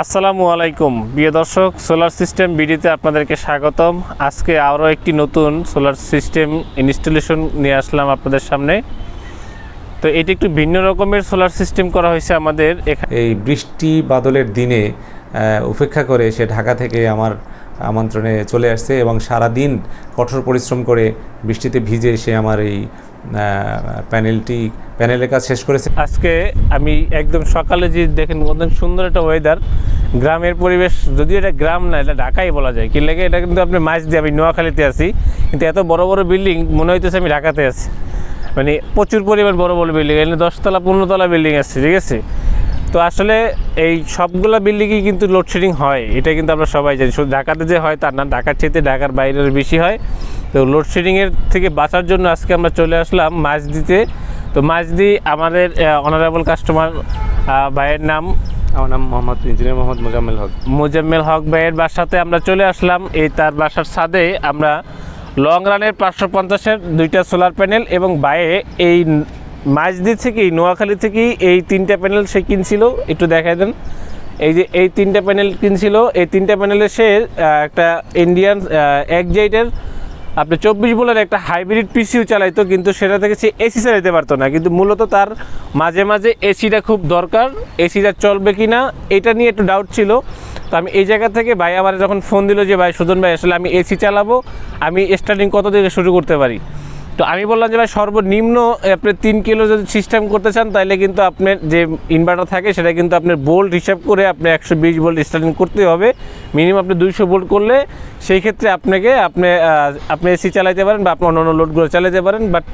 আসসালামু আলাইকুম। প্রিয় দর্শক, সোলার সিস্টেম ভিডিওতে আপনাদেরকে স্বাগতম। আজকে আরও একটি নতুন সোলার সিস্টেম ইনস্টলেশন নিয়ে আসলাম আপনাদের সামনে। তো এটি একটু ভিন্ন রকমের সোলার সিস্টেম করা হয়েছে আমাদের এই বৃষ্টি বাদলের দিনে উপেক্ষা করে সে ঢাকা থেকে আমার আমন্ত্রণে চলে আসছে এবং সারা দিন কঠোর পরিশ্রম করে বৃষ্টিতে ভিজে সে আমার এই প্যানেলটি প্যানেলের কাজ শেষ করেছে। আজকে আমি একদম সকালে যে দেখেন কত সুন্দর একটা ওয়েদার গ্রামের পরিবেশ, যদিও এটা গ্রাম না, এটা ঢাকাই বলা যায়। কি লাগে, এটা কিন্তু আপনি মাছ দিয়ে, আমি নোয়াখালীতে আছি। কিন্তু এত বড় বড় বিল্ডিং মনে হইতেছে আমি ঢাকাতে আছি। মানে প্রচুর পরিমাণ বড় বড় বিল্ডিং এখানে দশতলা, পনেরোতলা বিল্ডিং আছে, ঠিক আছে? তো আসলে এই সবগুলা বিল্ডিংই কিন্তু লোডশেডিং হয়। এটা কিন্তু আমরা সবাই জানি। শুধু ঢাকাতে যে হয় তার না ঢাকার চেয়ে ঢাকার বাইরের বেশি হয়। তো লোডশেডিংয়ের থেকে বাঁচার জন্য আজকে আমরা চলে আসলাম মাছ দিতে তো মাঝদি আমাদের অনারেবল কাস্টমার ভাইয়ের নাম? আমার নাম মোহাম্মদ ইঞ্জিনিয়ার মোহাম্মদ মোজাম্মেল হক। মোজাম্মেল হক ভাইয়ের বাসাতে আমরা চলে আসলাম। এই তার বাসার ছাদে আমরা লং রানের পাঁচশো পঞ্চাশের দুইটা সোলার প্যানেল এবং বাইরে এই মাঝদি থেকেই, নোয়াখালী থেকেই এই তিনটা প্যানেল সে কিনছিল। একটু দেখাই দেন। এই যে এই তিনটা প্যানেল কিনছিল, এই তিনটা প্যানেলে সে একটা ইন্ডিয়ান একজাইটের আপনি চব্বিশ বলের একটা হাইব্রিড পিসিও চালাইতো, কিন্তু সেটা থেকে সে এসি চালাইতে পারতো না। কিন্তু মূলত তার মাঝে মাঝে এসিটা খুব দরকার এসিটা চলবে কি না এটা নিয়ে একটু ডাউট ছিল। তো আমি এই জায়গা থেকে ভাই আমার যখন ফোন দিল যে, ভাই সুজন ভাই, আসলে আমি এসি চালাবো, আমি স্টার্টিং কত থেকে শুরু করতে পারি? তো আমি বললাম যে ভাই সর্বনিম্ন আপনি তিন কিলো যদি সিস্টেম করতে চান তাহলে কিন্তু আপনার যে ইনভার্টার থাকে, সেটা কিন্তু আপনার বোল্ট হিসাব করে আপনি একশো বিশ বোল্ট স্টার্টিং করতে হবে। মিনিমাম আপনি দুইশো বোল্ট করলে সেই ক্ষেত্রে আপনাকে আপনি আপনি এসি চালাইতে পারেন বা আপনি অন্য অন্য লোডগুলো চালাতে পারেন বাট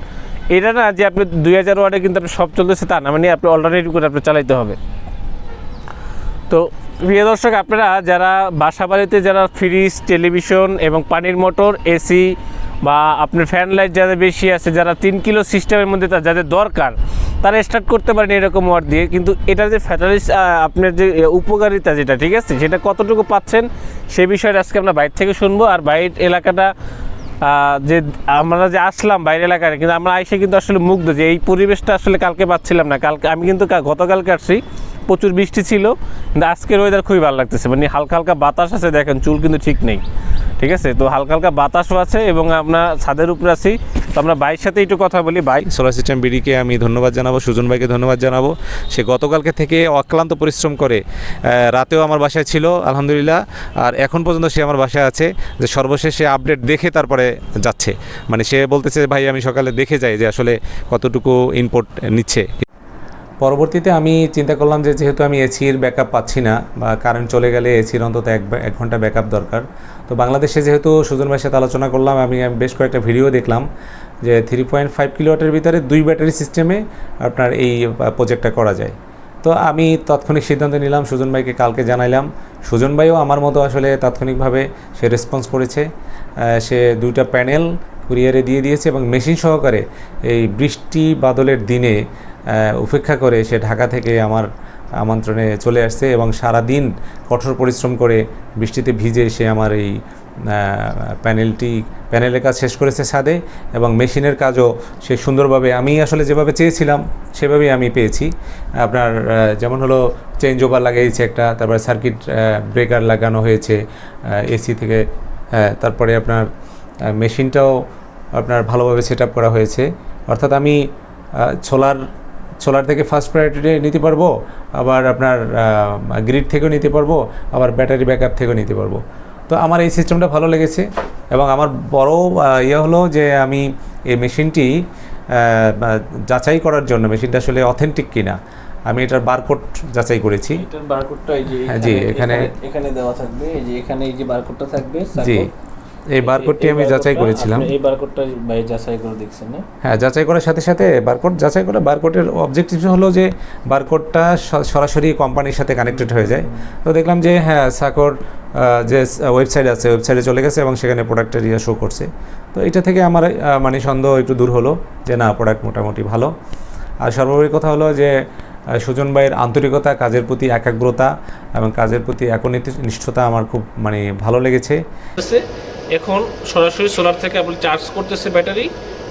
এটা না যে আপনি দুই হাজার ওয়ার্ডে কিন্তু আপনি সব চলতেছে তা না মানে আপনি অল্টারনেটিভ করে আপনি চালাইতে হবে। তো প্রিয় দর্শক, আপনারা যারা বাসা বাড়িতে যারা ফ্রিজ টেলিভিশন এবং পানির মোটর এসি বা আপনার ফ্যান লাইট যাদের বেশি আছে, যারা তিন কিলো সিস্টেমের মধ্যে যাদের দরকার, তারা স্টার্ট করতে পারেন এরকম ওয়ার্ড দিয়ে। কিন্তু এটার যে ফ্যাটালিস আপনার যে উপকারিতা যেটা, ঠিক আছে? সেটা কতটুকু পাচ্ছেন, সে বিষয়টা আজকে আমরা বাইরে থেকে শুনব। আর বাইরের এলাকাটা যে আমরা যে আসলাম বাইরের এলাকায়, কিন্তু আমরা আইসে কিন্তু আসলে মুগ্ধ যে এই পরিবেশটা আসলে কালকে পাচ্ছিলাম না। কালকে, আমি কিন্তু গতকালকে আসছি, প্রচুর বৃষ্টি ছিল, কিন্তু আজকের ওয়েদার খুবই ভালো লাগতেছে। মানে হালকা হালকা বাতাস আছে, দেখেন, চুল কিন্তু ঠিক নেই। ঠিক আছে? তো হালকা হালকা বাতাসও আছে এবং আমরা ছাদের উপরে আছি। তো আমরা বাইর সাথে একটু কথা বলি। বাই সোলার সিস্টেম বিডিকে আমি ধন্যবাদ জানাব, সুজন ভাইকে ধন্যবাদ জানাব। সে গতকালকে থেকে অক্লান্ত পরিশ্রম করে রাতেও আমার বাসায় ছিল, আলহামদুলিল্লাহ। আর এখন পর্যন্ত সে আমার বাসায় আছে, যে সর্বশেষে আপডেট দেখে তারপরে যাচ্ছে। মানে সে বলতেছে, ভাই, আমি সকালে দেখে যাই যে আসলে কতটুকু ইনপুট নিচ্ছে। পরবর্তীতে আমি চিন্তা করলাম যে যেহেতু আমি এসির ব্যাকআপ পাচ্ছি না বা কারেন্ট চলে গেলে এসির অন্তত এক এক ঘণ্টা ব্যাকআপ দরকার। তো বাংলাদেশে যেহেতু সুজন ভাইয়ের সাথে আলোচনা করলাম, আমি বেশ কয়েকটা ভিডিও দেখলাম যে থ্রি পয়েন্ট ফাইভ কিলোওয়াটের ভিতরে দুই ব্যাটারি সিস্টেমে আপনার এই প্রজেক্টটা করা যায়। তো আমি তাৎক্ষণিক সিদ্ধান্ত নিলাম, সুজন ভাইকে কালকে জানাইলাম। সুজন ভাইও আমার মতো আসলে তাৎক্ষণিকভাবে সে রেসপন্স করেছে। সে দুইটা প্যানেল কুরিয়ারে দিয়ে দিয়েছে এবং মেশিন সহকারে এই বৃষ্টি বাদলের দিনে উপেক্ষা করে সে ঢাকা থেকে আমার আমন্ত্রণে চলে আসছে এবং সারা দিন কঠোর পরিশ্রম করে বৃষ্টিতে ভিজে সে আমার এই প্যানেলটি, প্যানেলের কাজ শেষ করেছে সাদে এবং মেশিনের কাজও সে সুন্দরভাবে আমি আসলে যেভাবে চেয়েছিলাম সেভাবেই আমি পেয়েছি। আপনার যেমন হলো চেঞ্জ ওভার লাগিয়েছে একটা, তারপরে সার্কিট ব্রেকার লাগানো হয়েছে এসি থেকে তারপরে আপনার মেশিনটাও আপনার ভালোভাবে সেট করা হয়েছে। অর্থাৎ আমি সোলার সোলার থেকে ফার্স্ট প্রায়োরিটি নিতে পারব আবার আপনার গ্রিড থেকেও নিতে পারব আবার ব্যাটারি ব্যাকআপ থেকেও নিতে পারব। তো আমার এই সিস্টেমটা ভালো লেগেছে এবং আমার বড় ইয়ে হলো যে আমি এই মেশিনটি যাচাই করার জন্য মেশিনটা আসলে অথেন্টিক কিনা আমি এটার বারকোড যাচাই করেছি। এটার বারকোডটা এই যে হ্যাঁ, জি, এখানে- এখানে দেওয়া থাকবে এই যে এখানে এই যে বারকোডটা থাকবে জি। এই বারকোডটি আমি যাচাই করেছিলাম। এই বারকোডটা ভাই যাচাই করে দেখছেন না হ্যাঁ যাচাই করার সাথে সাথে বারকোড যাচাই করে বারকোডের অবজেক্টিভ হলো যে বারকোডটা সরাসরি কোম্পানির সাথে কানেক্টেড হয়ে যায়। তো দেখলাম যে হ্যাঁ সাকর যে ওয়েবসাইট আছে ওয়েবসাইটে চলে গেছে এবং সেখানে প্রোডাক্টের ইয়ে শো করছে। তো এটা থেকে আমার মানে সন্দেহ একটু দূর হলো যে না প্রোডাক্ট মোটামুটি ভালো। আর সর্বোপরি কথা হলো যে সুজন ভাইয়ের আন্তরিকতা কাজের প্রতি একাগ্রতা এবং কাজের প্রতি একনিষ্ঠতা আমার খুব মানে ভালো লেগেছে। এখন সরাসরি সোলার থেকে আপনি চার্জ করতেছে ব্যাটারি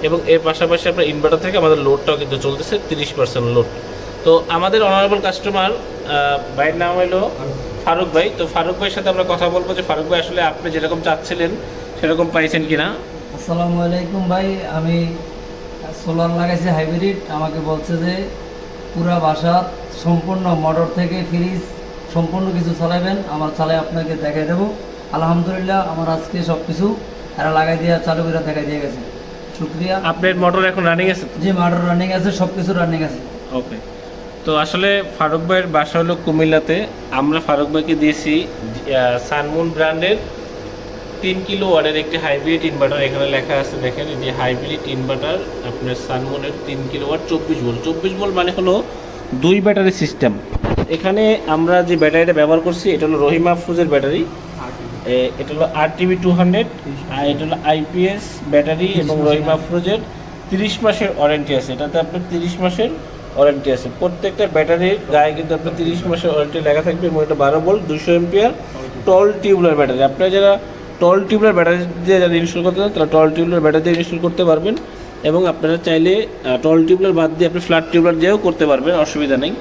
এবং এর পাশাপাশি আপনার ইনভার্টার থেকে আমাদের লোডটাও কিন্তু চলতেছে, তিরিশ পার্সেন্ট লোড তো আমাদের অনারেবল কাস্টমার ভাইয়ের নাম হলো ফারুক ভাই। তো ফারুক ভাইয়ের সাথে আমরা কথা বলব যে, ফারুক ভাই, আসলে আপনি যেরকম চাচ্ছিলেন, সেরকম পাইছেন কিনা? আসসালামু আলাইকুম ভাই। আমি সোলার লাগাইছি হাইব্রিড আমাকে বলছে যে, পুরা বাসা সম্পূর্ণ মোটর থেকে ফ্রিজ সম্পূর্ণ কিছু চালাবেন। আমার চালাই আপনাকে দেখাই দেবো। আলহামদুলিল্লাহ আমার আজকে সব কিছু এরা লাগাই দিয়ে চালু করে দেখাই দিয়ে গেছে। শুক্রিয়া। আপনার মোটর এখন রানিং আছে যে মোটর রানিং আছে সব কিছু রানিং আছে। ওকে তো আসলে ফারুক ভাইয়ের বাসা হলো কুমিল্লাতে। আমরা ফারুক ভাইকে দিয়েছি সানমুন ব্র্যান্ডের তিন কিলো ওয়ার্ডের একটি হাইব্রিড ইনভার্টার এখানে লেখা আছে দেখেন যে হাইব্রিড ইনভার্টার আপনার সানমুনের তিন কিলো ওয়াট চব্বিশ ভোল্ট চব্বিশ ভোল্ট মানে হলো দুই ব্যাটারি সিস্টেম এখানে আমরা যে ব্যাটারিটা ব্যবহার করছি এটা হলো রহিমা ফ্রুজের ব্যাটারি। এটা হলো আর টিভি টু হান্ড্রেড আর এটা হলো আইপিএস ব্যাটারি এবং রহিমা ফ্রুজের তিরিশ মাসের ওয়ারেন্টি আছে। এটাতে আপনার তিরিশ মাসের ওয়ারেন্টি আছে। প্রত্যেকটা ব্যাটারির গায়ে কিন্তু আপনার তিরিশ মাসের ওয়ারেন্টি লেখা থাকবে এবং এটা বারো ভোল্ট দুশো এমপিয়ার টল টিউবলার ব্যাটারি আপনারা যারা টল টিউবলার ব্যাটারি দিয়ে যারা ইনস্টল করতে চান তারা টল টিউবলার ব্যাটারি দিয়ে ইনস্টল করতে পারবেন এবং আপনারা চাইলে টল টিউবলার বাদ দিয়ে আপনি ফ্ল্যাট টিউবলার দিয়েও করতে পারবেন অসুবিধা নেই।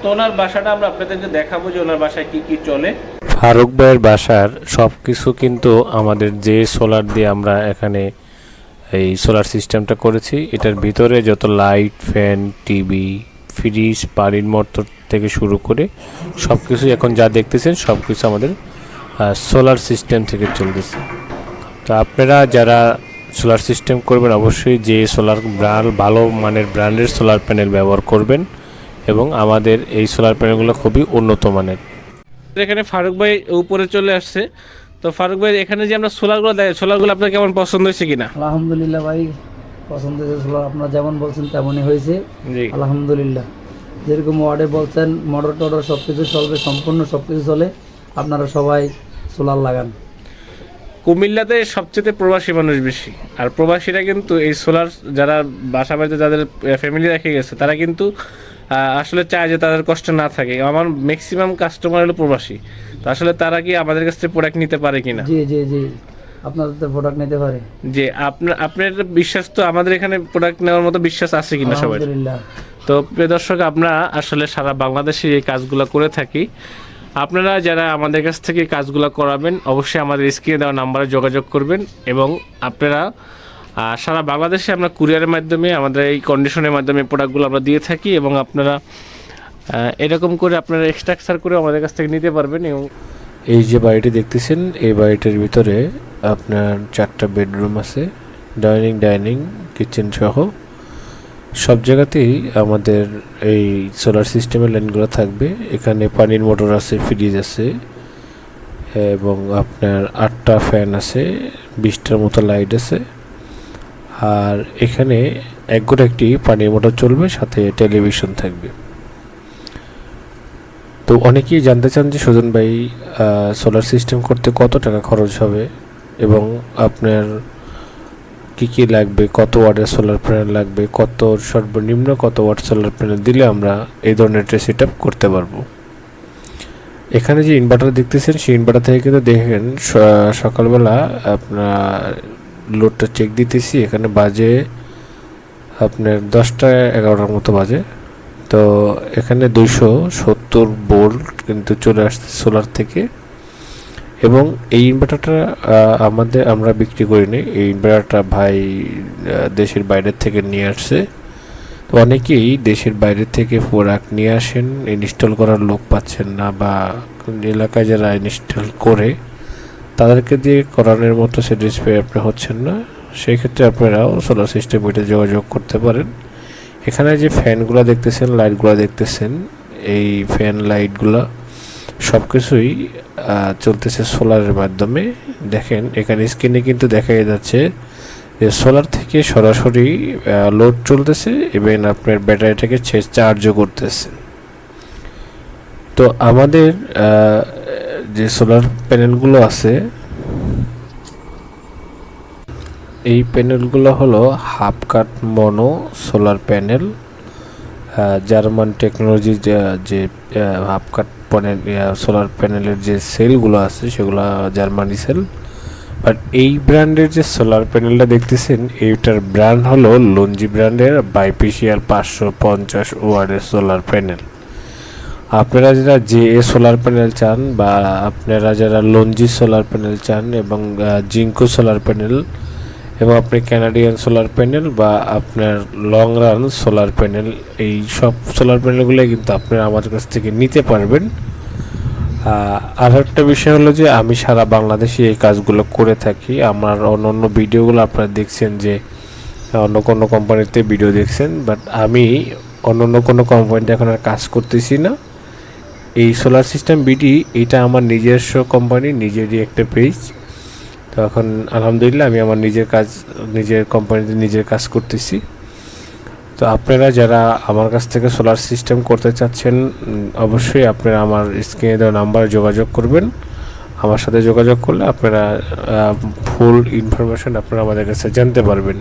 তো ওনার বাসাটা আমরা আপনাদেরকে দেখাবো যে ওনার বাসায় কী কী চলে। ফারুক ভাইয়ের বাসার সব কিছু কিন্তু আমাদের যে সোলার দিয়ে আমরা এখানে এই সোলার সিস্টেমটা করেছি, এটার ভিতরে যত লাইট ফ্যান টিভি ফ্রিজ পানির মোটর থেকে শুরু করে সব কিছু এখন যা দেখতেছেন সব কিছু আমাদের সোলার সিস্টেম থেকে চলতেছে। তো আপনারা যারা সোলার সিস্টেম করবেন, অবশ্যই যে সোলার ব্র্যান্ড ভালো মানের ব্র্যান্ডের সোলার প্যানেল ব্যবহার করবেন এবং আমাদের এই সোলার প্যানেলগুলো খুবই উন্নত মানের। এখানে ফারুক ভাই উপরে চলে আসছে। তো ফারুক ভাই এখানে যে আমরা সোলারগুলো দেয় সোলারগুলো আপনার কেমন পছন্দ হয়েছে কিনা? আলহামদুলিল্লাহ ভাই পছন্দ হয়েছে সোলার আপনার যেমন বলছেন তেমনই হয়েছে। আলহামদুলিল্লাহ। যেরকম ওয়ার্ডে বলছেন মোটর টটর সব কিছু চলবে সম্পূর্ণ সব কিছু চলে আপনারা সবাই সোলার লাগান। কুমিল্লাতে সবচেয়ে প্রবাসী মানুষ বেশি। আর প্রবাসীরা কিন্তু এই সোলার যারা বাসা বাড়িতে যাদের ফ্যামিলি রেখে গেছে তারা কিন্তু আসলে চায় যে তাদের কষ্ট না থাকে। আমার ম্যাক্সিমাম কাস্টমার হলো প্রবাসী। তো আসলে তারা কি আমাদের কাছ থেকে প্রোডাক্ট নিতে পারে কিনা? জি জি জি। আপনাদের তো প্রোডাক্ট নিতে পারে। যে আপনার আপনার বিশ্বাস তো আমাদের এখানে প্রোডাক্ট নেওয়ার মতো বিশ্বাস আছে কিনা সবাই? তো প্রিয় দর্শক আমরা আসলে সারা বাংলাদেশে এই কাজগুলো করে থাকি। আপনারা যারা আমাদের কাছ থেকে কাজগুলো করাবেন অবশ্যই আমাদের স্ক্রিনে দেওয়া নাম্বারে যোগাযোগ করবেন এবং আপনারা আহ, সারা বাংলাদেশে আমরা কুরিয়ারের মাধ্যমে আমাদের এই কন্ডিশনের মাধ্যমে প্রোডাক্টগুলো আমরা দিয়ে থাকি এবং আপনারা এরকম করে আপনারা এক্সট্রাকচার করে আমাদের কাছ থেকে নিতে পারবেন এবং এই যে বাড়িটি দেখতেছেন এই বাড়িটির ভিতরে আপনার চারটা বেডরুম আছে ডাইনিং ডাইনিং কিচেন সহ। সব জায়গাতেই আমাদের এই সোলার সিস্টেমের লাইনগুলো থাকবে। এখানে পানির মোটর আছে ফ্রিজ আছে এবং আপনার আটটা ফ্যান আছে বিশটার মতো লাইট আছে। আর এখানে একগোটা একটি পানির মোটর চলবে, সাথে টেলিভিশন থাকবে। তো অনেকেই জানতে চান যে সুজন ভাই সোলার সিস্টেম করতে কত টাকা খরচ হবে এবং আপনার কি কি লাগবে, কত ওয়াটের সোলার প্যানেল লাগবে, কত সর্বনিম্ন কত ওয়াট সোলার প্যানেল দিলে আমরা এই ধরনের ট্রে সেট করতে পারব। এখানে যে ইনভার্টার দেখতেছেন, সেই ইনভার্টার থেকে কিন্তু দেখেন সকালবেলা আপনার লোডটা চেক দিতেছি, এখানে বাজে আপনার দশটা এগারোটার মতো বাজে। তো এখানে দুইশো সত্তর বোল্ট কিন্তু চলে আসছে সোলার থেকে। এবং এই ইনভার্টারটা আমাদের, আমরা বিক্রি করিনি এই ইনভার্টারটা ভাই দেশের বাইরের থেকে নিয়ে আসছে। তো অনেকেই দেশের বাইরে থেকে প্রোডাক্ট নিয়ে আসেন ইনস্টল করার লোক পাচ্ছেন না বা এলাকায় যারা ইনস্টল করে তাদেরকে দিয়ে করানোর মতো সে স্যাটিসফাই আপনি হচ্ছেন না। সেই ক্ষেত্রে আপনারাও সোলার সিস্টেম এটা যোগাযোগ করতে পারেন। এখানে যে ফ্যানগুলো দেখতেছেন লাইটগুলো দেখতেছেন, এই ফ্যান লাইটগুলো সব কিছুই চলতেছে সোলারের মাধ্যমে। দেখেন, এখানে স্ক্রিনে কিন্তু দেখা যাচ্ছে যে সোলার থেকে সরাসরি লোড চলতেছে এবং আপনার ব্যাটারিটাকে চার্জও করতেছে। তো আমাদের যে সোলার প্যানেলগুলো আছে, এই প্যানেলগুলো হলো half cut mono solar panel German টেকনোলজির যে হাফ কাট প্যানেল সোলার প্যানেলের যে সেলগুলো আছে, সেগুলো জার্মানি সেল বাট এই ব্র্যান্ডের যে সোলার প্যানেলটা দেখতেছেন, এইটার ব্র্যান্ড হলো লঞ্জি ব্র্যান্ডের বাইপিসিয়ার পাঁচশো পঞ্চাশ ওয়ার্ডের সোলার প্যানেল আপনারা যারা জে এ সোলার প্যানেল চান বা আপনারা যারা লঞ্জি সোলার প্যানেল চান এবং জিঙ্কো সোলার প্যানেল এবং আপনি ক্যানাডিয়ান সোলার প্যানেল বা আপনার লং রান সোলার প্যানেল এই সব সোলার প্যানেলগুলো কিন্তু আপনারা আমার কাছ থেকে নিতে পারবেন। আর একটা বিষয় হলো যে আমি সারা বাংলাদেশে এই কাজগুলো করে থাকি। আমার অন্য অন্য ভিডিওগুলো আপনারা দেখছেন যে, অন্য কোনো কোম্পানিতে ভিডিও দেখছেন বাট আমি অন্য অন্য কোনো কোম্পানিতে এখন আর কাজ করতেছি না। এই সোলার সিস্টেম বিডি এটা আমার নিজস্ব কোম্পানি নিজেরই একটা পেজ তো এখন আলহামদুলিল্লাহ আমি আমার নিজের কাজ, নিজের কোম্পানিতে নিজের কাজ করতেছি। তো আপনারা যারা আমার কাছ থেকে সোলার সিস্টেম করতে চাচ্ছেন, অবশ্যই আপনারা আমার স্ক্রিনে দেওয়া নাম্বারে যোগাযোগ করবেন। আমার সাথে যোগাযোগ করলে আপনারা ফুল ইনফরমেশন আপনারা আমাদের কাছে জানতে পারবেন।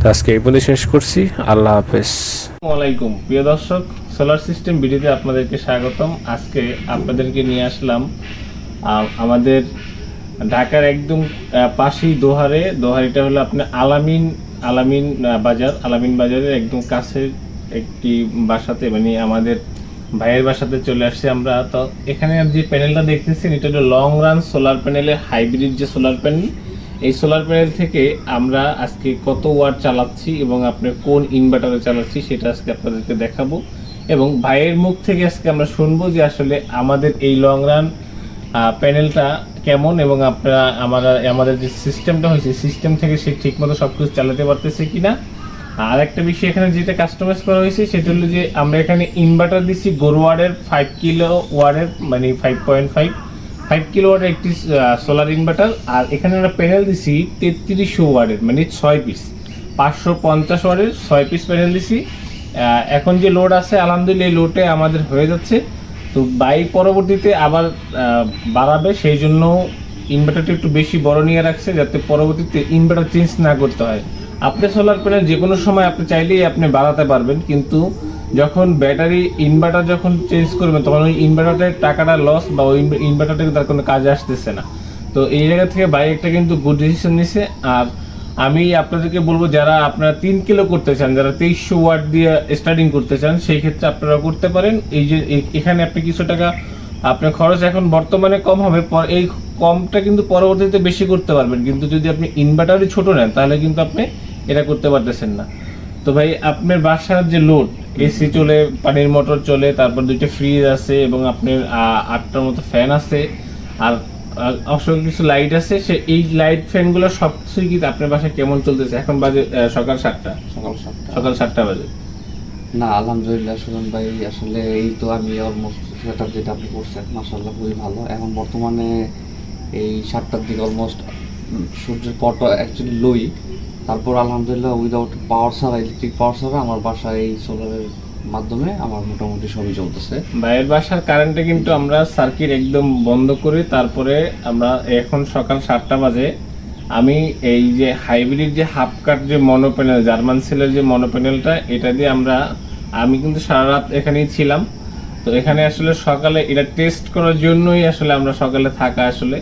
তো আজকে এই পর্যন্ত শেষ করছি। আল্লাহ হাফেজ। আসসালামাইকুম প্রিয় দর্শক সোলার সিস্টেম ভিডিওতে আপনাদেরকে স্বাগতম। আজকে আপনাদেরকে নিয়ে আসলাম আমাদের ঢাকার একদম পাশেই দোহারে। দোহারিটা হলো আপনার আলামিন আলামিন বাজার। আলামিন বাজারের একদম কাছের একটি বাসাতে মানে আমাদের ভাইয়ের বাসাতে চলে আসছি আমরা। তো এখানে যে প্যানেলটা দেখতেছেন, এটা হলো লং রান সোলার প্যানেলের হাইব্রিড যে সোলার প্যানেল এই সোলার প্যানেল থেকে আমরা আজকে কত ওয়াট চালাচ্ছি এবং আপনার কোন ইনভার্টারে চালাচ্ছি, সেটা আজকে আপনাদেরকে দেখাবো। এবং ভাইয়ের মুখ থেকে আজকে আমরা শুনব যে আসলে আমাদের এই লং রান প্যানেলটা কেমন এবং আপনারা আমরা, আমাদের যে সিস্টেমটা হয়েছে সিস্টেম থেকে সে ঠিকমতো সব কিছু চালাতে পারতেছে কি না আর একটা বিষয় এখানে যেটা কাস্টমাইজ করা হয়েছে, সেটা হলো যে আমরা এখানে ইনভার্টার দিচ্ছি গোরওয়ার্ডের ফাইভ কিলো ওয়ার্ডের মানে five point five five kilo ওয়ার্ডের একটি সোলার ইনভার্টার আর এখানে আমরা প্যানেল দিছি তেত্রিশশো ওয়ার্ডের মানে ছয় পিস পাঁচশো পঞ্চাশ ওয়ার্ডের ছয় পিস প্যানেল দিছি। এখন যে লোড আছে, আলহামদুলিল্লাহ এই লোডে আমাদের হয়ে যাচ্ছে। তো বাই পরবর্তীতে আবার বাড়াবে, সেই জন্য ইনভার্টারটা একটু বেশি বড় নিয়ে রাখছে, যাতে পরবর্তীতে ইনভার্টার চেঞ্জ না করতে হয়। আপনি সোলার প্যানেল যে কোনো সময় আপনি চাইলেই আপনি বাড়াতে পারবেন, কিন্তু যখন ব্যাটারি ইনভার্টার যখন চেঞ্জ করবেন তখন ওই ইনভার্টারের টাকাটা লস বা ওই ইনভার্টারটা তার কোনো কাজে আসতেছে না। তো এই জায়গা থেকে বাইক একটা কিন্তু গুড ডিসিশন নিছে, আর আমি আপনাদেরকে বলব, যারা আপনারা তিন কিলো করতে চান, যারা তেইশশো ওয়াট দিয়ে স্টার্টিং করতে চান, সেই ক্ষেত্রে আপনারা করতে পারেন। এই যে এখানে আপনি কিছু টাকা, আপনার খরচ এখন বর্তমানে কম হবে এই কমটা কিন্তু পরবর্তীতে বেশি করতে পারবেন। কিন্তু যদি আপনি ইনভার্টারই ছোট নেন, তাহলে কিন্তু আপনি এটা করতে পারতেছেন না। তো ভাই, আপনার বাসার যে লোড এসি চলে, পানির মোটর চলে, তারপর দুইটা ফ্রিজ আছে এবং আপনার আটটার মতো ফ্যান আছে, আর অসংখ্য কিছু লাইট আছে সে এই লাইট ফ্যানগুলো সব কিছুই কি আপনার বাসায় কেমন চলতেছে? এখন বাজে সকাল সাতটা। সকাল সাতটা। সকাল সাতটা বাজে। না আলহামদুলিল্লাহ সুজন ভাই আসলে এই তো আমি অলমোস্ট সেটা যেটা আপনি করছেন মাসাল্লাহ খুবই ভালো। এখন বর্তমানে এই সাতটার দিকে অলমোস্ট সূর্যের পরটা অ্যাকচুয়ালি লোই তারপর আলহামদুলিল্লাহ উইদাউট পাওয়ার ছাড়া ইলেকট্রিক পাওয়ার ছাড়া আমার বাসায় এই সোলারের মাধ্যমে আমার মোটামুটি সবই চলতেছে। বাইরের বাসার কারেন্টে কিন্তু আমরা সার্কিট একদম বন্ধ করে তারপরে আমরা এখন সকাল সাতটা বাজে, আমি এই যে হাইব্রিড যে হাফ কাট যে মনোপ্যানেল জার্মান সেলের যে মনোপ্যানেলটা এটা দিয়ে আমরা, আমি কিন্তু সারা রাত এখানেই ছিলাম। তো এখানে আসলে সকালে এটা টেস্ট করার জন্যই আসলে আমরা সকালে থাকা আসলে,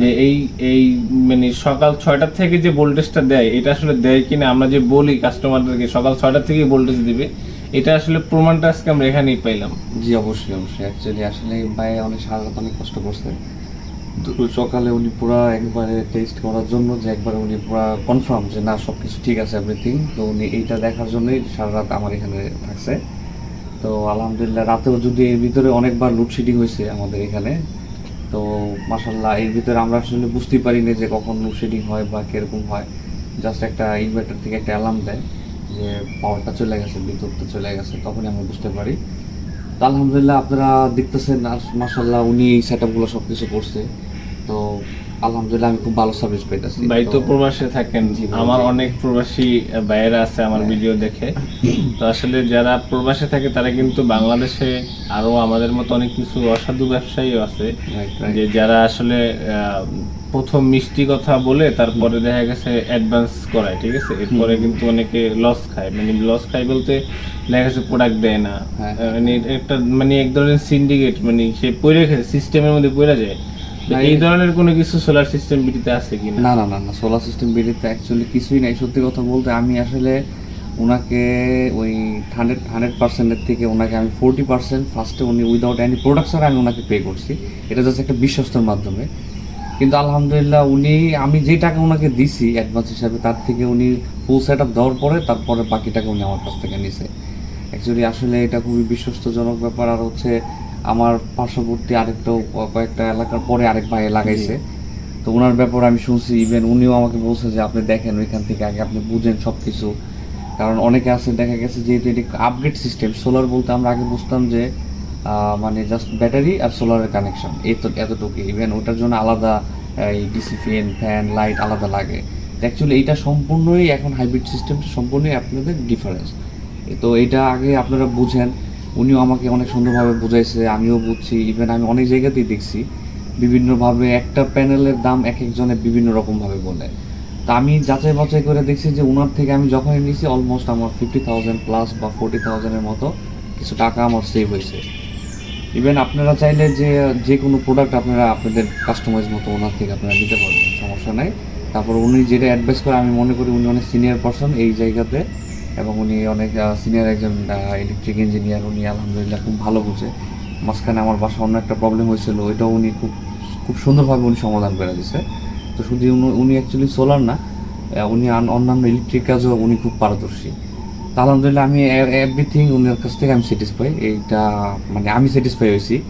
যে এই এই মানে সকাল ছয়টার থেকে যে ভোল্টেজটা দেয়, এটা আসলে দেয় কিনা আমরা যে বলি কাস্টমারদেরকে সকাল ছয়টার থেকেই ভোল্টেজ দিবে। এটা আসলে প্রমাণটা আজকে আমরা এখানেই পাইলাম। জি, অবশ্যই অবশ্যই। অ্যাকচুয়ালি আসলে ভাই অনেক সারা রাত অনেক কষ্ট করছে। সকালে উনি পুরা একবারে টেস্ট করার জন্য যে একবারে উনি পুরা কনফার্ম যে না সব কিছু ঠিক আছে এভরিথিং তো উনি এইটা দেখার জন্যই সারা রাত আমার এখানে থাকছে। তো আলহামদুলিল্লাহ, রাতেও যদি এর ভিতরে অনেকবার লোডশেডিং হয়েছে আমাদের এখানে, তো মাসাল্লাহ এর ভিতরে আমরা আসলে বুঝতেই পারি না যে কখন লোডশেডিং হয় বা কীরকম হয়। জাস্ট একটা ইনভার্টার থেকে একটা অ্যালার্ম দেয়। যে পাওয়ারটা চলে গেছে, বিদ্যুৎটা চলে গেছে, তখনই আমরা বুঝতে পারি। তো আলহামদুলিল্লাহ আপনারা দেখতেছেন, আর মাসাল্লাহ উনি এই সেট আপগুলো সব কিছু করছে। তো আলহামদুলিল্লাহ আমি খুব ভালো সার্ভিস পাইতেছি। ভাই তো প্রবাসে থাকেন। জি আমার অনেক প্রবাসী ভাইয়েরা আছে আমার হ্যাঁ। ভিডিও দেখে। তো আসলে যারা প্রবাসে থাকে তারা কিন্তু বাংলাদেশে আরও আমাদের মতো অনেক কিছু অসাধু ব্যবসায়ীও আছে. যে যারা আসলে প্রথম মিষ্টি কথা বলে তারপরে দেখা গেছে অ্যাডভান্স করায় ঠিক আছে? এরপরে কিন্তু অনেকে লস খায়। মানে লস খায় বলতে দেখা গেছে প্রোডাক্ট দেয় না। হ্যাঁ। মানে একটা মানে এক ধরনের সিন্ডিকেট মানে সে পড়ে সিস্টেমের মধ্যে পড়ে যায়। এই ধরনের কোনো কিছু সোলার সিস্টেম বিটিতে আছে কিনা না? না না না সোলার সিস্টেম বিডিতে অ্যাকচুয়ালি কিছুই নাই। সত্যি কথা বলতে আমি আসলে ওনাকে ওই হান্ড্রেড হান্ড্রেড পার্সেন্টের থেকে ওনাকে আমি ফোরটি পার্সেন্ট ফার্স্টে উনি উইদাউট এনি প্রোডাকশন আমি ওনাকে পে করছি। এটা জাস্ট একটা বিশ্বস্তর মাধ্যমে। কিন্তু আলহামদুলিল্লাহ উনি আমি যে টাকা ওনাকে দিছি অ্যাডভান্স হিসাবে তার থেকে উনি ফুল সেট আপ দেওয়ার পরে তারপরে বাকি টাকা উনি আমার কাছ থেকে নিছে। অ্যাকচুয়ালি আসলে এটা খুবই বিশ্বস্তজনক ব্যাপার। আর হচ্ছে আমার পার্শ্ববর্তী আরেকটা কয়েকটা এলাকার পরে আরেক ভাই লাগাইছে। তো ওনার ব্যাপারে আমি শুনছি ইভেন উনিও আমাকে বলছে যে আপনি দেখেন ওইখান থেকে আগে আপনি বুঝেন সব কিছু কারণ অনেকে আছে দেখা গেছে যেহেতু এটি আপগ্রেড সিস্টেম সোলার বলতে আমরা আগে বুঝতাম যে মানে জাস্ট ব্যাটারি আর সোলারের কানেকশন এই তো এতটুকু ইভেন ওটার জন্য আলাদা এই ডিসি ফ্যান ফ্যান লাইট আলাদা লাগে। অ্যাকচুয়ালি এইটা সম্পূর্ণই এখন হাইব্রিড সিস্টেমটা সম্পূর্ণই আপনাদের ডিফারেন্স তো এটা আগে আপনারা বুঝেন। উনিও আমাকে অনেক সুন্দরভাবে বুঝাইছে, আমিও বুঝছি ইভেন আমি অনেক জায়গাতেই দেখছি, বিভিন্নভাবে একটা প্যানেলের দাম এক একজনের বিভিন্ন রকমভাবে বলে। তা আমি যাচাই বাছাই করে দেখছি যে ওনার থেকে আমি যখনই নিয়েছি অলমোস্ট আমার ফিফটি থাউজেন্ড প্লাস বা ফোর্টি থাউজেন্ডের মতো কিছু টাকা আমার সেভ হয়েছে। ইভেন আপনারা চাইলে যে যে কোনো প্রোডাক্ট আপনারা আপনাদের কাস্টমাইজ মতো ওনার থেকে আপনারা নিতে পারবেন, সমস্যা নাই। তারপর উনি যেটা অ্যাডভাইস করে, আমি মনে করি উনি অনেক সিনিয়র পারসন এই জায়গাতে। এবং উনি অনেক সিনিয়র একজন ইলেকট্রিক ইঞ্জিনিয়ার উনি আলহামদুলিল্লাহ খুব ভালো বুঝে। মাঝখানে আমার বাসা অন্য একটা প্রবলেম হয়েছিল, ওইটাও উনি খুব খুব সুন্দরভাবে উনি সমাধান করে দিছে। তো শুধু উনি- অ্যাকচুয়ালি সোলার না উনি অন্যান্য ইলেকট্রিক কাজও উনি খুব পারদর্শী। তা আলহামদুলিল্লাহ আমি এভরিথিং উনার কাছ থেকে আমি স্যাটিসফাই এইটা মানে আমি স্যাটিসফাই হয়েছি।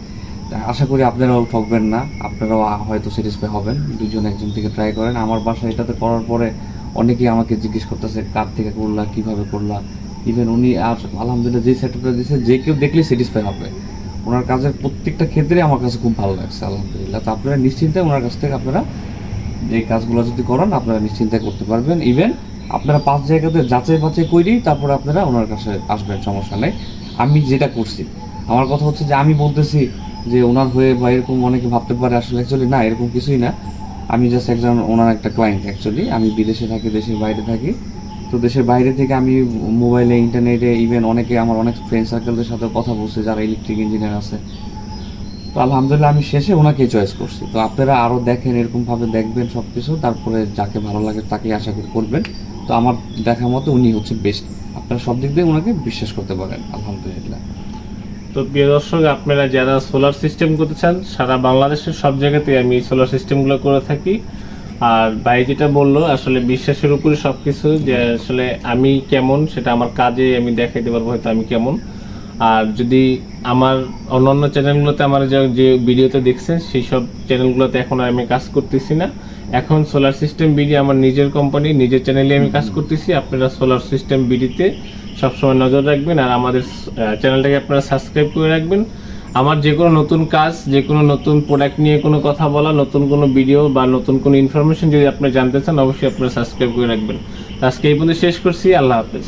আশা করি আপনারাও ঠকবেন না, আপনারাও হয়তো স্যাটিসফাই হবেন দুজন একজন থেকে ট্রাই করেন। আমার বাসায় এটাতে করার পরে অনেকেই আমাকে জিজ্ঞেস করতেছে, কার থেকে করলা, কীভাবে করলা? ইভেন উনি আর আলহামদুলিল্লাহ যে সেটআপটা দিয়েছে যে কেউ দেখলে স্যাটিসফাই হবে। ওনার কাজের প্রত্যেকটা ক্ষেত্রে আমার কাছে খুব ভালো লাগছে, আলহামদুলিল্লাহ। তো আপনারা নিশ্চিন্তে ওনার কাছ থেকে আপনারা এই কাজগুলো যদি করেন, আপনারা নিশ্চিন্তে করতে পারবেন। ইভেন আপনারা পাঁচ জায়গাতে যাচাই বাছাই করেই তারপর আপনারা ওনার কাছে আসবেন, সমস্যা নেই। আমি যেটা করছি, আমার কথা হচ্ছে যে আমি বলতেছি যে ওনার হয়ে বা এরকম অনেকে ভাবতে পারে, আসলে অ্যাকচুয়ালি না, এরকম কিছুই না। আমি জাস্ট একজন ওনার একটা ক্লায়েন্ট অ্যাকচুয়ালি আমি বিদেশে থাকি, দেশের বাইরে থাকি। তো দেশের বাইরে থেকে আমি মোবাইলে ইন্টারনেটে ইভেন অনেকে আমার অনেক ফ্রেন্ড সার্কেলদের সাথে কথা বলছে, যারা ইলেকট্রিক ইঞ্জিনিয়ার আছে। তো আলহামদুলিল্লাহ আমি শেষে ওনাকেই চয়েস করছি। তো আপনারা আরও দেখেন এরকমভাবে দেখবেন সব কিছু তারপরে যাকে ভালো লাগে তাকেই আশা করি করবেন। তো আমার দেখা মতো উনি হচ্ছে বেস্ট আপনারা সব দিক দিয়ে ওনাকে বিশ্বাস করতে পারেন, আলহামদুলিল্লাহ। তো প্রিয় দর্শক, আপনারা যারা সোলার সিস্টেম করতে চান, সারা বাংলাদেশের সব জায়গাতেই আমি সোলার সিস্টেমগুলো করে থাকি। আর ভাই যেটা বলল, আসলে বিশ্বাসের উপরে সব কিছু যে আসলে আমি কেমন, সেটা আমার কাজে আমি দেখাইতে পারব হয়তো আমি কেমন। আর যদি আমার অন্যান্য চ্যানেলগুলোতে আমার যে ভিডিওতে দেখছেন, সেই সব চ্যানেলগুলোতে এখন আমি কাজ করতেছি না। এখন সোলার সিস্টেম বিডি আমার নিজের কোম্পানি নিজের চ্যানেলে আমি কাজ করতেছি। আপনারা সোলার সিস্টেম বিডিতে সবসময় নজর রাখবেন আর আমাদের চ্যানেলটাকে আপনারা সাবস্ক্রাইব করে রাখবেন। আমার যে কোনো নতুন কাজ, যে কোনো নতুন প্রোডাক্ট নিয়ে কোনো কথা বলা, নতুন কোনো ভিডিও বা নতুন কোনো ইনফরমেশন যদি আপনি জানতে চান, অবশ্যই আপনারা সাবস্ক্রাইব করে রাখবেন। আজকে এই পর্যন্ত শেষ করছি। আল্লাহ হাফেজ।